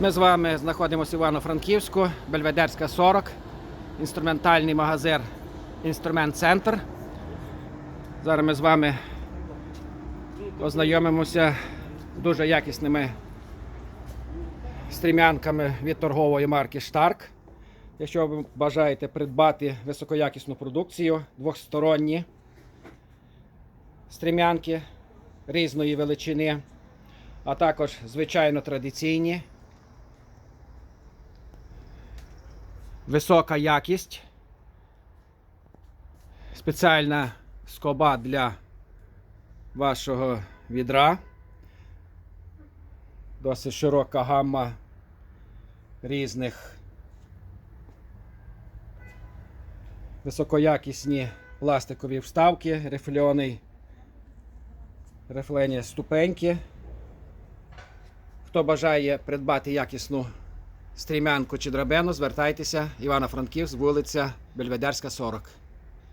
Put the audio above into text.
Ми з вами знаходимося в Івано-Франківську, Бельведерська 40, інструментальний магазин Інструмент Центр. Зараз ми з вами ознайомимося з дуже якісними стрімянками від торгової марки Штарк. Якщо ви бажаєте придбати високоякісну продукцію, двохсторонні стрімянки різної величини, а також звичайно традиційні. Висока якість, спеціальна скоба для вашого відра. Досить широка гамма різних високоякісні пластикові вставки, рифльоний, рифлені ступеньки. Хто бажає придбати якісну стрімянку чи Драбено, звертайтеся Івано-Франківськ, вулиця Бельведерська, 40.